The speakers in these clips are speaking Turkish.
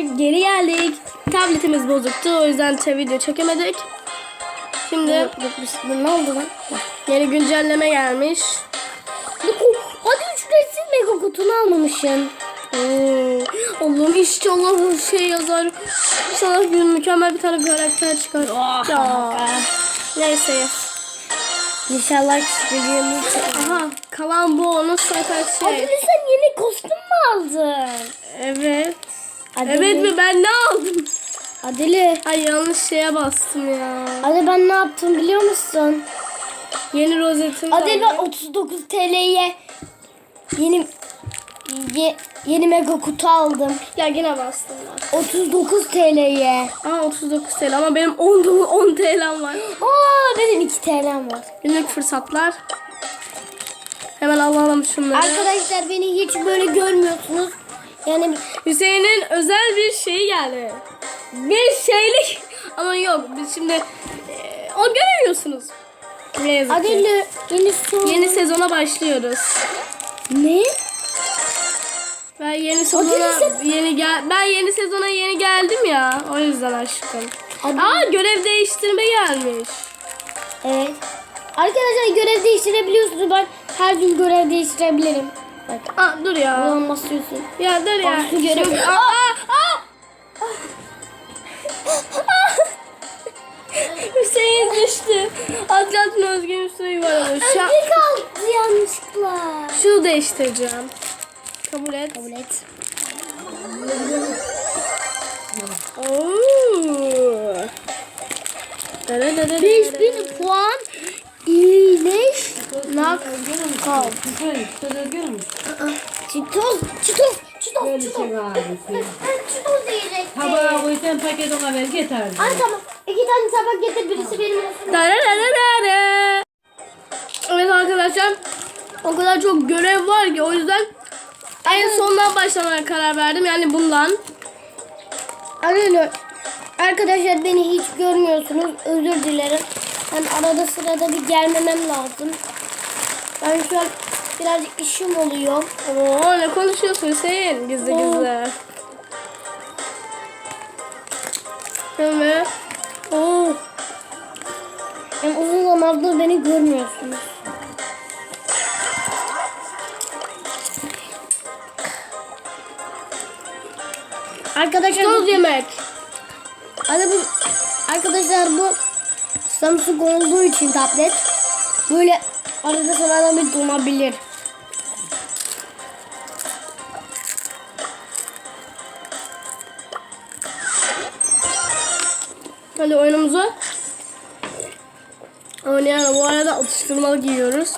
geri geldik. Tabletimiz bozuktu o yüzden video çekemedik. Şimdi Ne oldu lan? yeni güncelleme gelmiş. Hadi ücretsiz mega kutunu almamışsın. Oo, Allah'ım inşallah şey yazar. İnşallah gün mükemmel bir tane karakter çıkar. ya. Neyse. İnşallah istediğimiz. Aha kalan bu onun zaten şey. Adile sen yeni kostüm mü Adile. Ay yanlış şeye bastım ya. Adile ben ne yaptım biliyor musun? Yeni rozetim Adile ben aldım. 39 TL'ye yeni ye- yeni mega kutu aldım. Ya yine bastım ben. 39 TL'ye. Aa 39 TL ama benim 10, 10 TL'm var. Aa benim 2 TL'm var. Günlük fırsatlar. Hemen alalım şunları. Arkadaşlar beni hiç böyle görmüyorsunuz. Yani Hüseyin'in özel bir şeyi geldi. Bir şeylik ama yok biz şimdi e, o göremiyorsunuz. Ne yazık ki. Adile yeni son. Yeni sezona başlıyoruz. Ne? Ben yeni sezona yeni gel ben yeni sezona yeni geldim ya. O yüzden aşkım. Hadi. Aa görev değiştirme gelmiş. Evet. Arkadaşlar görev değiştirebiliyorsunuz. Ben her gün görev değiştirebilirim. Bak. Aa dur ya. Buradan basıyorsun. Ya dur ya. Bastı görev. Aa, aa, aa. Hüseyin düştü. Az kalsın Özge'nin üstüne yuvarladı. Şu, an- Önce kalktı yanlışlıkla. şunu değiştireceğim. Kabul et. Kabul et. Oo. Dara dara dara 5000 puan iyileş. Nak. Kal. Çitoz. Çitoz. Çitoz. Böyle Çitoz. şey abisi. Çitoz diyecektim. Tabağa koysan paketine ver getirdim. Ay tamam. İki tane tabak getir. Birisi benim olsun. Dara dara dara. Evet arkadaşlar. O kadar çok görev var ki o yüzden en sondan başlamaya karar verdim. Yani bundan. Arkadaşlar, arkadaşlar beni hiç görmüyorsunuz. Özür dilerim. Ben arada sırada bir gelmemem lazım. Ben şu an birazcık işim oluyor. Oo ne konuşuyorsun Hüseyin gizli Oo. gizli. Evet. Oo. Yani uzun zamandır beni görmüyorsunuz. Arkadaşlar Toz bu, yemek. Hadi bu, arkadaşlar bu Samsung olduğu için tablet böyle arada sırada bir donabilir. Hadi oyunumuzu oynayalım. Bu arada atıştırmalık yiyoruz.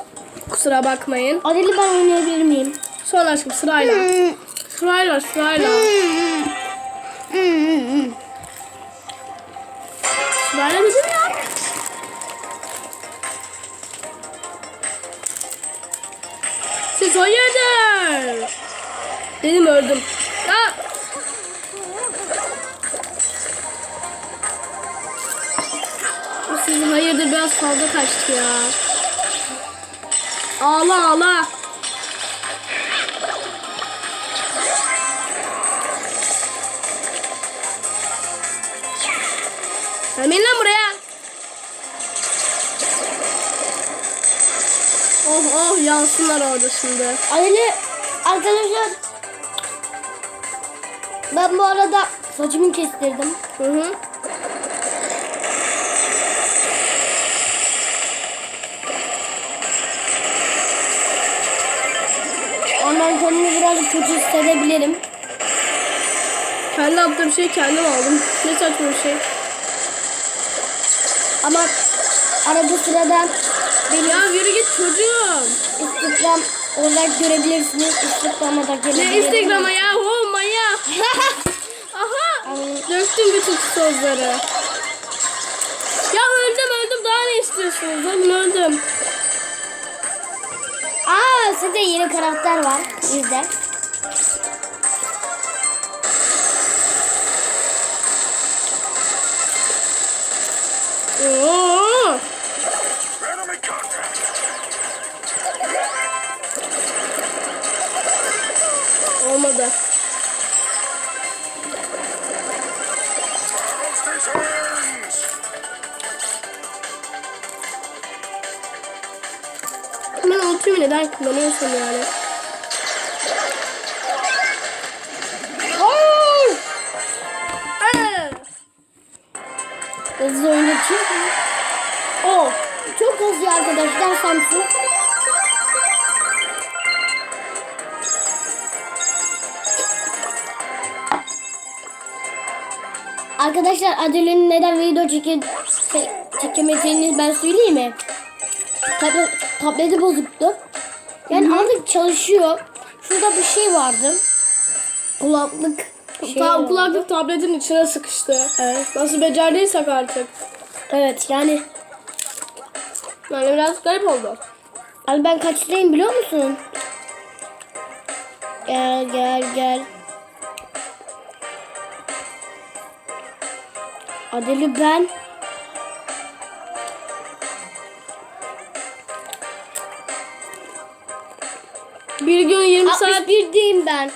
Kusura bakmayın. Adeli ben oynayabilir miyim? Sonra aşkım sırayla. Sırayla sırayla. Sırayla ya. Ağla ağla. Gelmeyin lan buraya. Oh oh yansınlar orada şimdi. Adeli arkadaşlar ben bu arada saçımı kestirdim. Hı hı. Ondan kendimi birazcık kötü hissedebilirim. Kendi yaptığım şeyi kendim aldım. Ne saçma bir şey. Ama arada sırada beni Ya yürü git çocuğum. Instagram olarak görebilirsiniz. Instagram'a da Ne gelebilirim. Instagram'a ya? Ho manyak. Aha. Döktüm bütün sözleri. Ya öldüm öldüm. Daha ne istiyorsunuz? Öldüm öldüm. Sizde yeni karakter var bizde. Oo. Şeyden kullanıyorsun yani. Hızlı oyuncu kim? O. Çok hızlı arkadaşlar Samsung. Arkadaşlar Adil'in neden video çeke, çe- çekemediğini ben söyleyeyim mi? Tablet, tableti bozuktu. Yani artık çalışıyor. Şurada bir şey vardı. Kulaklık. şey Ta vardı. kulaklık tabletin içine sıkıştı. Evet. Nasıl becerdiysek artık. Evet yani Yani biraz garip oldu. Abi ben kaçtayım biliyor musun? Gel gel gel. Adeli ben. Bir gün 20 saat 61'deyim ben.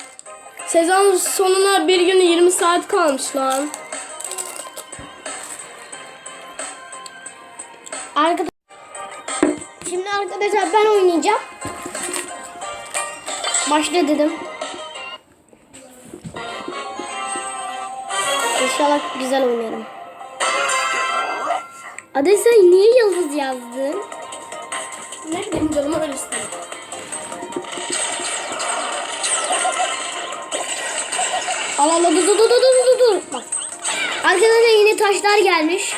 Sezon sonuna bir gün 20 saat kalmış lan. Arkadaş Şimdi arkadaşlar ben oynayacağım. Başla dedim. İnşallah güzel oynarım. Adel sen niye yıldız yazdın? Ne bileyim canım öyle istedim. Al al al, dur dur dur dur dur dur. Bak. Arkadaşlar yeni taşlar gelmiş.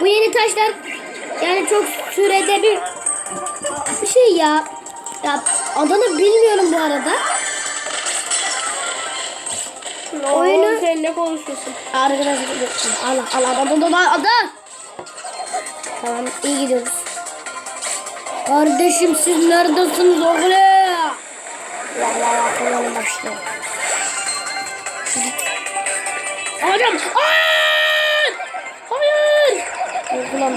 Bu yeni taşlar yani çok sürede bir bir şey ya. Ya adını bilmiyorum bu arada. Oyunu- Oo, Sen ne konuşuyorsun? Arkadaşlar al al al al al al al. Tamam iyi gidiyoruz. Kardeşim siz neredesiniz oğlum? Vallahi kullanım başlıyor. Adam! Hayır! Hayır! Dur ulan.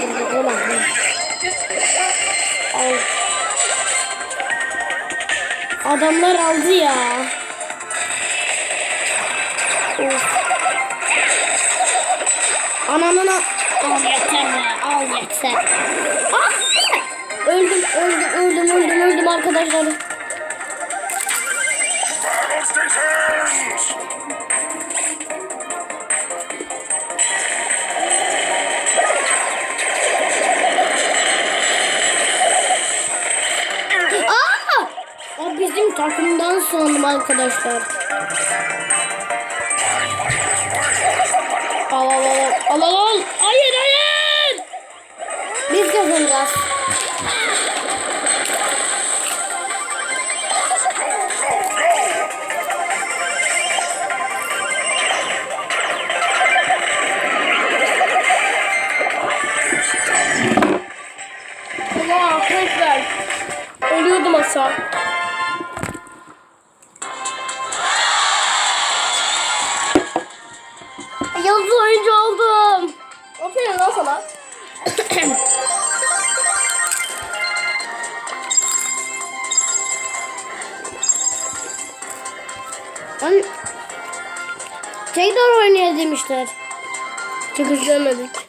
Al. Adamlar aldı ya. Of. Ananana. Al yeter be. Al yeter. Ah! Öldüm, öldüm, öldüm, öldüm, öldüm arkadaşlar. Takımdan sandım arkadaşlar. Al al al al al al. Hayır hayır. Biz kazanacağız. Allah tekrar. Ölüyordum asa. Aferin lan tekrar oynaya demişler. Çıkış demedik.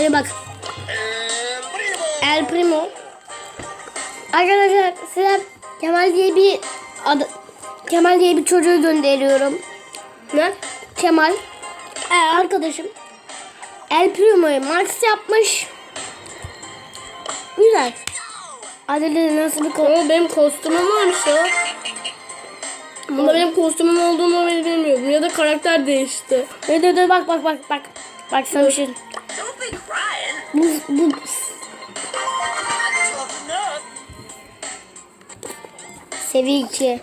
Hadi bak. El Primo. Arkadaşlar size Kemal diye bir adı Kemal diye bir çocuğu gönderiyorum. ne? Kemal. Ee, arkadaşım. El Primo'yu Max yapmış. Güzel. Adile nasıl bir? Oo, benim kostümüm varmış ya. Bunda benim kostümüm olduğunu bile bilmiyordum. Ya da karakter değişti. Dur dur dur bak bak bak bak. Bak sana bir şey. Bu, bu seviye 2.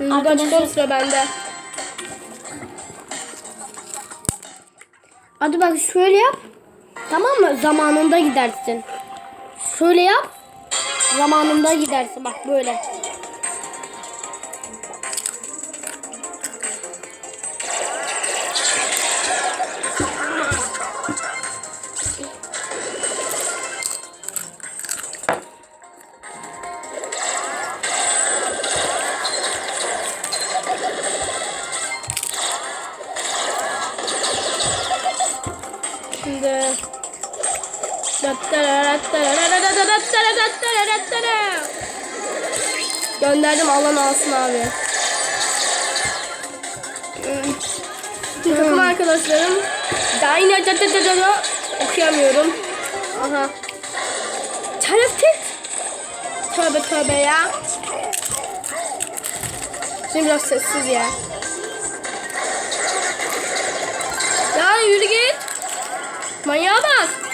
Burada Arkadaşlar- çıkan sıra bende. Hadi bak şöyle yap. Tamam mı? Zamanında gidersin. Şöyle yap. Zamanında gidersin. Bak böyle. Alan alsın abi. Şimdi takım arkadaşlarım. Dayna okuyamıyorum. Aha. Tereftet. Tövbe tövbe ya. Şimdi biraz sessiz ya. Ya yürü git. Manyağa bak.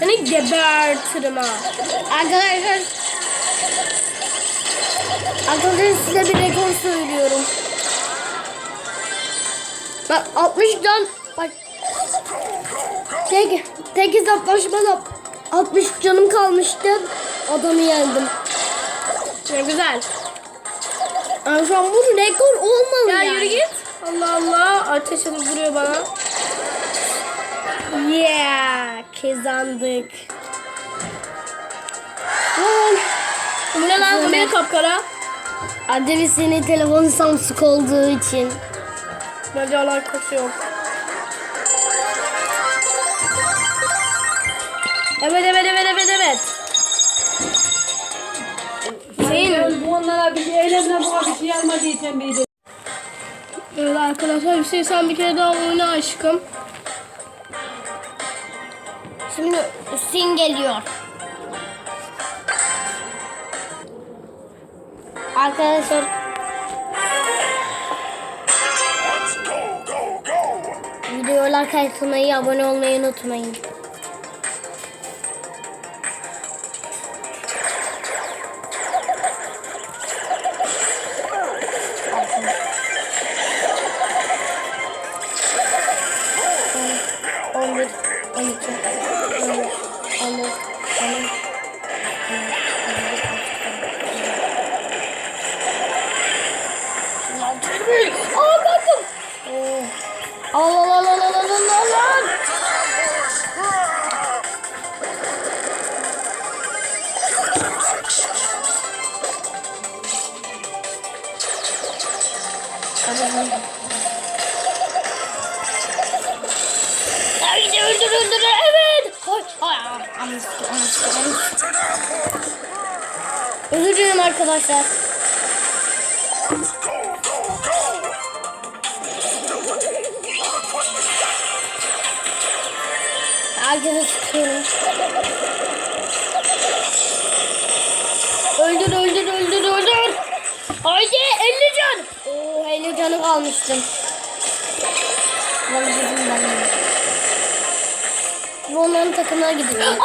Seni gebertirim ha. Arkadaşlar Arkadaşlar size bir rekor söylüyorum. Bak 60 can bak tek tek hesaplaşmada 60 canım kalmıştı. Adamı yendim. Ne güzel. Yani şu an bu rekor olmalı Ya yani. yürü git. Allah Allah. Ateş edip vuruyor bana. Yeah. Kazandık. Bu ne lan? Bu ne kapkara? Ademi senin telefonu Samsung olduğu için. Bence alakası yok. Evet evet evet evet evet. Ben bu onlara bir şey, elimden bu bir şey için bir de. Evet arkadaşlar Hüseyin sen bir kere daha oyna aşkım. Şimdi Hüseyin geliyor. Arkadaşlar videolar kaydetmeyi, abone olmayı unutmayın. Haydi öldür öldür evet. Koy. Özür dilerim arkadaşlar. Herkese çıkıyorum. canım almıştım. Ben yüzümden. Bu onların takımına gidiyor.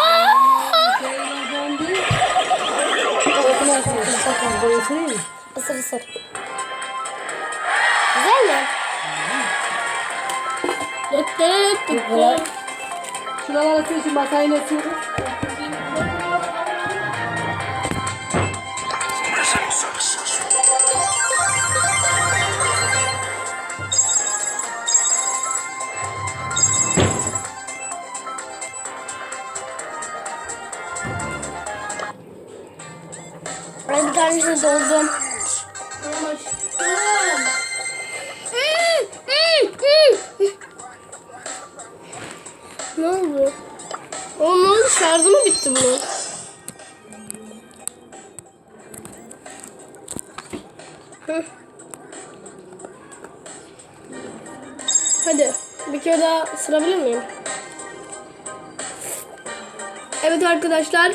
Isır ısır. Güzel mi? Şuralara atıyorsun bak aynı atıyoruz. Şarjı mı bitti bunun? Hadi bir kere daha sırabilir miyim? Evet arkadaşlar.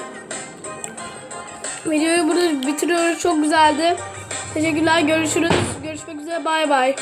Videoyu burada bitiriyoruz. Çok güzeldi. Teşekkürler. Görüşürüz. Görüşmek üzere. Bay bay.